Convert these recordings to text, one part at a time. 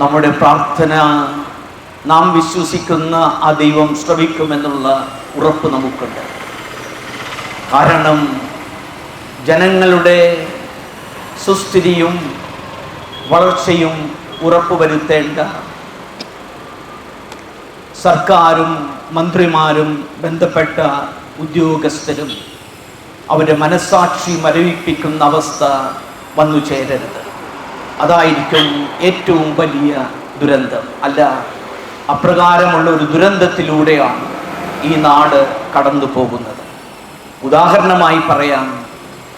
നമ്മുടെ പ്രാർത്ഥന നാം വിശ്വസിക്കുന്ന ആ ദൈവം ശ്രവിക്കുമെന്നുള്ള ഉറപ്പ് നമുക്കുണ്ട്. കാരണം ജനങ്ങളുടെ സുസ്ഥിതിയും വളർച്ചയും ഉറപ്പുവരുത്തേണ്ട സർക്കാരും മന്ത്രിമാരും ബന്ധപ്പെട്ട ഉദ്യോഗസ്ഥരും അവരുടെ മനസാക്ഷി മരവിപ്പിക്കുന്ന അവസ്ഥ വന്നു ചേരരുത്. അതായിരിക്കും ഏറ്റവും വലിയ ദുരന്തം. അല്ല അപ്രകാരമുള്ള ഒരു ദുരന്തത്തിലൂടെയാണ് ഈ നാട് കടന്നു പോകുന്നത്. ഉദാഹരണമായി പറയാം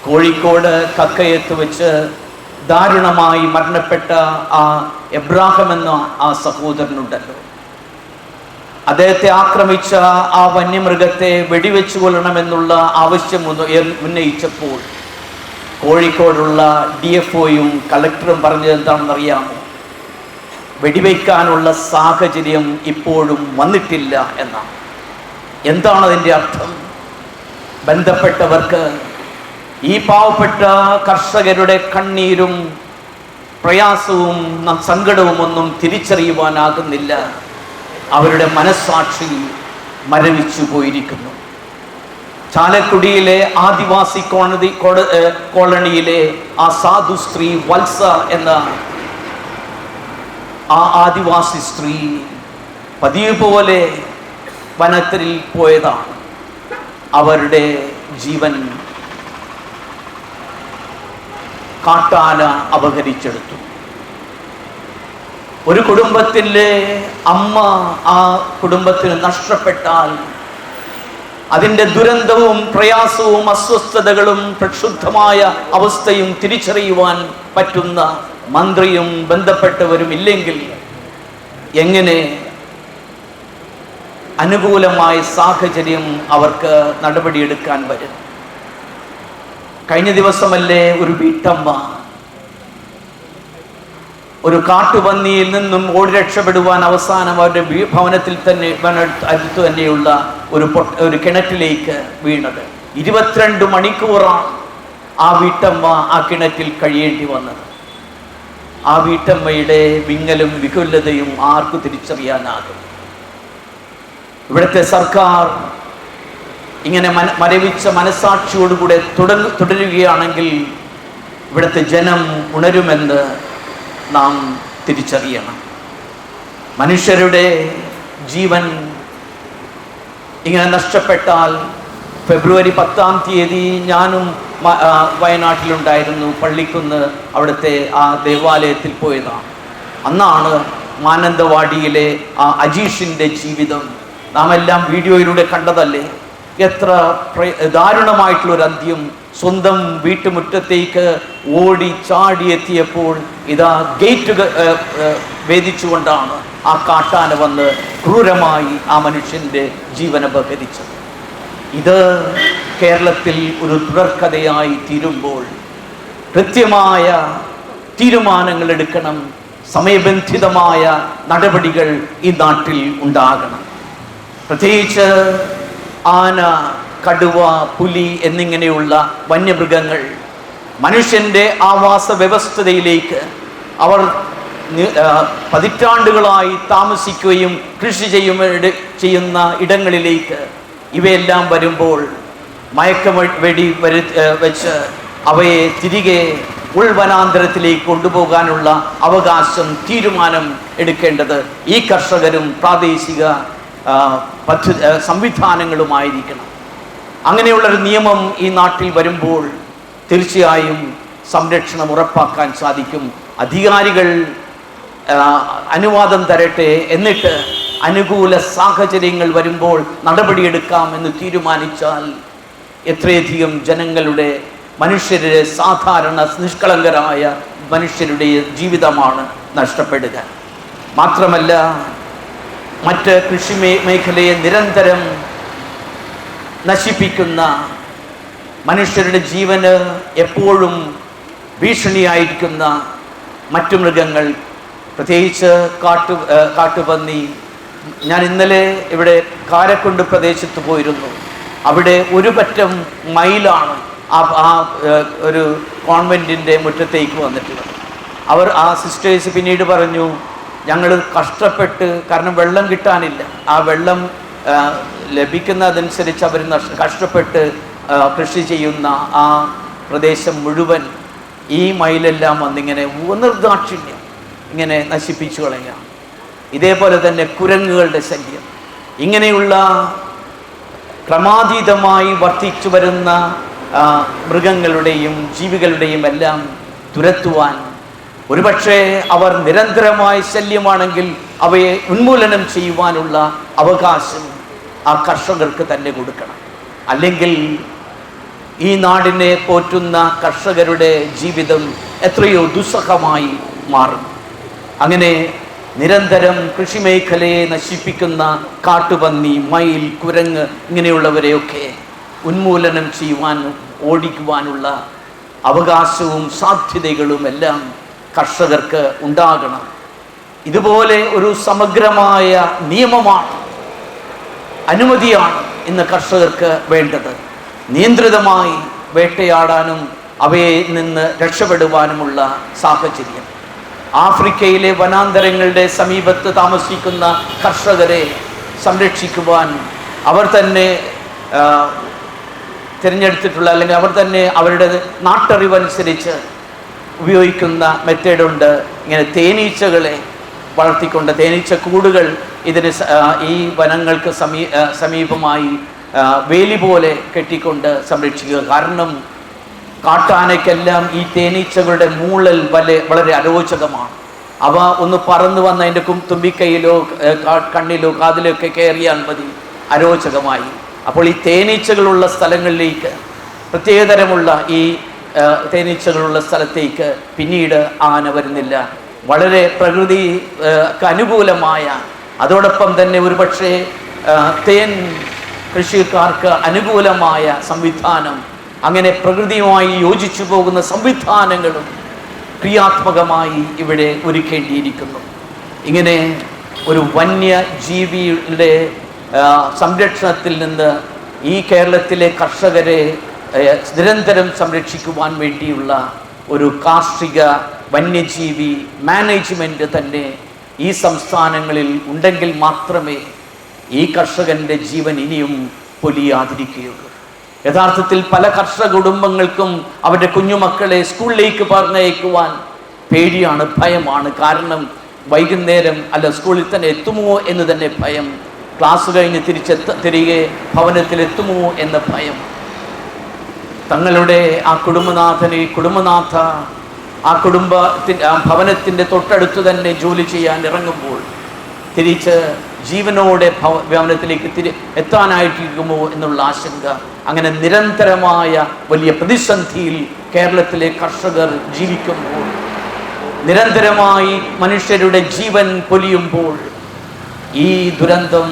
കോഴിക്കോട് കക്കയത്ത് വെച്ച് ദാരുണമായി മരണപ്പെട്ട ആ എബ്രാഹം എന്ന ആ സഹോദരനുണ്ടല്ലോ. അദ്ദേഹത്തെ ആക്രമിച്ച ആ വന്യമൃഗത്തെ വെടിവെച്ചു കൊല്ലണമെന്നുള്ള ആവശ്യം ഉന്ന- ഉന്നയിച്ചപ്പോൾ കോഴിക്കോടുള്ള ഡി എഫ് ഒയും കളക്ടറും പറഞ്ഞത് എന്താണെന്ന് അറിയാമോ വെടിവെക്കാനുള്ള സാഹചര്യം ഇപ്പോഴും വന്നിട്ടില്ല എന്നാണ്. എന്താണ് അതിന്റെ അർത്ഥം? ബന്ധപ്പെട്ടവർക്ക് ഈ പാവപ്പെട്ട കർഷകരുടെ കണ്ണീരും പ്രയാസവും സങ്കടവും ഒന്നും തിരിച്ചറിയുവാനാകുന്നില്ല. അവരുടെ മനസ്സാക്ഷി മരവിച്ചു പോയിരിക്കുന്നു. ചാലക്കുടിയിലെ ആദിവാസി കോളനി കോളനിയിലെ ആ സാധു സ്ത്രീ വത്സ എന്ന ആ ആദിവാസി സ്ത്രീ പതിവ് പോലെ വനത്തിൽ പോയതാണ്. അവരുടെ ജീവൻ കാട്ടാന അപഹരിച്ചെടുത്തു. ഒരു കുടുംബത്തിലെ അമ്മ ആ കുടുംബത്തിന് നഷ്ടപ്പെട്ടാൽ അതിന്റെ ദുരന്തവും പ്രയാസവും അസ്വസ്ഥതകളും പ്രക്ഷുബ്ധമായ അവസ്ഥയും തിരിച്ചറിയുവാൻ പറ്റുന്ന മന്ത്രിയും ബന്ധപ്പെട്ടവരും ഇല്ലെങ്കിൽ എങ്ങനെ അനുകൂലമായ സാഹചര്യം അവർക്ക് നടപടിയെടുക്കാൻ വരും? കഴിഞ്ഞ ദിവസമല്ലേ ഒരു വീട്ടമ്മ ഒരു കാട്ടുപന്നിയിൽ നിന്നും ഓടി രക്ഷപ്പെടുവാൻ അവസാനം അവരുടെ ഭവനത്തിൽ തന്നെ അടുത്തു തന്നെയുള്ള ഒരു ഒരു കിണറ്റിലേക്ക് വീണത്. ഇരുപത്തിരണ്ട് മണിക്കൂറാണ് ആ വീട്ടമ്മ ആ കിണറ്റിൽ കഴിയേണ്ടി വന്നത്. ആ വീട്ടമ്മയുടെ വിങ്ങലും വികുലതയും ആർക്ക് തിരിച്ചറിയാനാകും. ഇവിടുത്തെ സർക്കാർ ഇങ്ങനെ മന മരവിച്ച മനസാക്ഷിയോടുകൂടെ തുടങ്ങ തുടരുകയാണെങ്കിൽ ഇവിടുത്തെ ജനം ഉണരുമെന്ന് നാം തിരിച്ചറിയണം. മനുഷ്യരുടെ ജീവൻ ഇങ്ങനെ നഷ്ടപ്പെട്ടാൽ ഫെബ്രുവരി പത്താം തീയതി ഞാനും വയനാട്ടിലുണ്ടായിരുന്നു പള്ളിക്കുന്ന് അവിടുത്തെ ആ ദേവാലയത്തിൽ പോയതാണ്. അന്നാണ് മാനന്തവാടിയിലെ ആ അജീഷിന്റെ ജീവിതം. നാം എല്ലാം വീഡിയോയിലൂടെ കണ്ടതല്ലേ? എത്ര പ്ര- ദാരുണമായിട്ടുള്ള അന്ത്യം സ്വന്തം വീട്ടുമുറ്റത്തേക്ക് ഓടി ചാടിയെത്തിയപ്പോൾ ഇതാ ഗേറ്റ് ഭേദിച്ചുകൊണ്ടാണ് ആ കാട്ടാന വന്ന് ക്രൂരമായി ആ മനുഷ്യന്റെ ജീവൻ അപഹരിച്ചത്. ഇത് കേരളത്തിൽ ഒരു തുടർക്കഥയായി തീരുമ്പോൾ കൃത്യമായ തീരുമാനങ്ങൾ എടുക്കണം സമയബന്ധിതമായ നടപടികൾ ഈ നാട്ടിൽ ഉണ്ടാകണം. പ്രത്യേകിച്ച് ആന കടുവ പുലി എന്നിങ്ങനെയുള്ള വന്യമൃഗങ്ങൾ മനുഷ്യന്റെ ആവാസ വ്യവസ്ഥതയിലേക്ക് അവർ പതിറ്റാണ്ടുകളായി താമസിക്കുകയും കൃഷി ചെയ്യും ചെയ്യുന്ന ഇടങ്ങളിലേക്ക് ഇവയെല്ലാം വരുമ്പോൾ മയക്ക വെടി വരു വെച്ച് അവയെ തിരികെ ഉൾവനാന്തരത്തിലേക്ക് കൊണ്ടുപോകാനുള്ള അവകാശം തീരുമാനം എടുക്കേണ്ടത് ഈ കർഷകരും പ്രാദേശിക പദ്ധതി സംവിധാനങ്ങളുമായിരിക്കണം. അങ്ങനെയുള്ളൊരു നിയമം ഈ നാട്ടിൽ വരുമ്പോൾ തീർച്ചയായും സംരക്ഷണം ഉറപ്പാക്കാൻ സാധിക്കും. അധികാരികൾ അനുവാദം തരട്ടെ എന്നിട്ട് അനുകൂല സാഹചര്യങ്ങൾ വരുമ്പോൾ നടപടിയെടുക്കാം എന്ന് തീരുമാനിച്ചാൽ എത്രയധികം ജനങ്ങളുടെ മനുഷ്യരുടെ സാധാരണ നിഷ്കളങ്കരായ മനുഷ്യരുടെ ജീവിതമാണ് നഷ്ടപ്പെടുക. മാത്രമല്ല മറ്റ് കൃഷി മേഖലയെ നിരന്തരം നശിപ്പിക്കുന്ന മനുഷ്യരുടെ ജീവന് എപ്പോഴും ഭീഷണിയായിരിക്കുന്ന മറ്റു മൃഗങ്ങൾ. പ്രത്യേകിച്ച് കാട്ടു കാട്ടുപന്നി. ഞാൻ ഇന്നലെ ഇവിടെ കാരക്കുണ്ട് പ്രദേശത്ത് പോയിരുന്നു. അവിടെ ഒരു പറ്റം മയിലാണ് ആ ആ ഒരു കോൺവെന്റിന്റെ മുറ്റത്തേക്ക് വന്നിട്ടുള്ളത്. അവർ ആ സിസ്റ്റേഴ്സ് പിന്നീട് പറഞ്ഞു ഞങ്ങൾ കഷ്ടപ്പെട്ട് കാരണം വെള്ളം കിട്ടാനില്ല. ആ വെള്ളം ലഭിക്കുന്നതനുസരിച്ച് അവർ കഷ്ടപ്പെട്ട് കൃഷി ചെയ്യുന്ന ആ പ്രദേശം മുഴുവൻ ഈ മയിലെല്ലാം വന്നിങ്ങനെ നിർദാക്ഷിണ്യം ഇങ്ങനെ നശിപ്പിച്ചു കളയുക. ഇതേപോലെ തന്നെ കുരങ്ങുകളുടെ ശല്യം. ഇങ്ങനെയുള്ള ക്രമാതീതമായി വർദ്ധിച്ചു വരുന്ന മൃഗങ്ങളുടെയും ജീവികളുടെയും എല്ലാം തുരത്തുവാൻ ഒരുപക്ഷെ അവർ നിരന്തരമായ ശല്യമാണെങ്കിൽ അവയെ ഉന്മൂലനം ചെയ്യുവാനുള്ള അവകാശം ആ കർഷകർക്ക് തന്നെ കൊടുക്കണം. അല്ലെങ്കിൽ ഈ നാടിനെ പോറ്റുന്ന കർഷകരുടെ ജീവിതം എത്രയോ ദുസ്സഹമായി മാറും. അങ്ങനെ നിരന്തരം കൃഷിമേഖലയെ നശിപ്പിക്കുന്ന കാട്ടുപന്നി മയിൽ കുരങ്ങ് ഇങ്ങനെയുള്ളവരെയൊക്കെ ഉന്മൂലനം ചെയ്യുവാൻ ഓടിക്കുവാനുള്ള അവകാശവും സാധ്യതകളും എല്ലാം കർഷകർക്ക് ഉണ്ടാകണം. ഇതുപോലെ ഒരു സമഗ്രമായ നിയമമാണ് അനുമതിയാണ് ഇന്ന് കർഷകർക്ക് വേണ്ടത്. നിയന്ത്രിതമായി വേട്ടയാടാനും അവയെ നിന്ന് രക്ഷപ്പെടുവാനുമുള്ള സാഹചര്യം. ആഫ്രിക്കയിലെ വനാന്തരങ്ങളുടെ സമീപത്ത് താമസിക്കുന്ന കർഷകരെ സംരക്ഷിക്കുവാൻ അവർ തന്നെ തിരഞ്ഞെടുത്തിട്ടുള്ള അല്ലെങ്കിൽ അവർ തന്നെ അവരുടെ നാട്ടറിവനുസരിച്ച് ഉപയോഗിക്കുന്ന മെത്തേഡുണ്ട് ഇങ്ങനെ തേനീച്ചകളെ വളർത്തിക്കൊണ്ട് തേനീച്ച കൂടുകൾ ഇതിന് ഈ വനങ്ങൾക്ക് സമീ സമീപമായി വേലി പോലെ കെട്ടിക്കൊണ്ട് സംരക്ഷിക്കുക. കാരണം കാട്ടാനയ്ക്കെല്ലാം ഈ തേനീച്ചകളുടെ മൂളൽ വല വളരെ അരോചകമാണ്. അവ ഒന്ന് പറന്നു വന്ന് അതിന്റെ കും തുമ്പിക്കൈയിലോ കണ്ണിലോ കാതിലോ ഒക്കെ കയറിയാൽ മതി. അരോചകമായി. അപ്പോൾ ഈ തേനീച്ചകളുള്ള സ്ഥലങ്ങളിലേക്ക് പ്രത്യേകതരമുള്ള ഈ തേനീച്ചകളുള്ള സ്ഥലത്തേക്ക് പിന്നീട് ആന വരുന്നില്ല. വളരെ പ്രകൃതി അനുകൂലമായ അതോടൊപ്പം തന്നെ ഒരുപക്ഷെ തേൻ കൃഷിക്കാർക്ക് അനുകൂലമായ സംവിധാനം അങ്ങനെ പ്രകൃതിയുമായി യോജിച്ചു പോകുന്ന സംവിധാനങ്ങളും ക്രിയാത്മകമായി ഇവിടെ ഒരുക്കേണ്ടിയിരിക്കുന്നു. ഇങ്ങനെ ഒരു വന്യജീവിയുടെ സംരക്ഷണത്തിൽ നിന്ന് ഈ കേരളത്തിലെ കർഷകരെ നിരന്തരം സംരക്ഷിക്കുവാൻ വേണ്ടിയുള്ള ഒരു കാർഷിക വന്യജീവി മാനേജ്മെന്റ് തന്നെ ഈ സംസ്ഥാനങ്ങളിൽ ഉണ്ടെങ്കിൽ മാത്രമേ ഈ കർഷകന്റെ ജീവൻ ഇനിയും പൊലിയാതിരിക്കുകയുള്ളൂ. യഥാർത്ഥത്തിൽ പല കർഷക കുടുംബങ്ങൾക്കും അവരുടെ കുഞ്ഞുമക്കളെ സ്കൂളിലേക്ക് പറഞ്ഞയക്കുവാൻ പേടിയാണ് ഭയമാണ്. കാരണം വൈകുന്നേരം അല്ല സ്കൂളിൽ തന്നെ എത്തുമോ എന്ന് തന്നെ ഭയം. ക്ലാസ് കഴിഞ്ഞ് തിരിച്ചെത്ത തിരികെ ഭവനത്തിൽ എത്തുമോ എന്ന ഭയം. തങ്ങളുടെ ആ കുടുംബനാഥനെ കുടുംബനാഥ ആ കുടുംബത്തിന്റെ ആ ഭവനത്തിന്റെ തൊട്ടടുത്ത് തന്നെ ജോലി ചെയ്യാൻ ഇറങ്ങുമ്പോൾ തിരിച്ച് ജീവനോടെ ഭവ ഭവനത്തിലേക്ക് തിരി എത്താനായിട്ടിരിക്കുമോ എന്നുള്ള ആശങ്ക അങ്ങനെ നിരന്തരമായ വലിയ പ്രതിസന്ധിയിൽ കേരളത്തിലെ കർഷകർ ജീവിക്കുമ്പോൾ നിരന്തരമായി മനുഷ്യരുടെ ജീവൻ പൊലിയുമ്പോൾ ഈ ദുരന്തം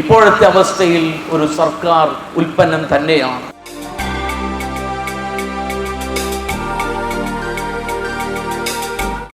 ഇപ്പോഴത്തെ അവസ്ഥയിൽ ഒരു സർക്കാർ ഉൽപ്പന്നം തന്നെയാണ്.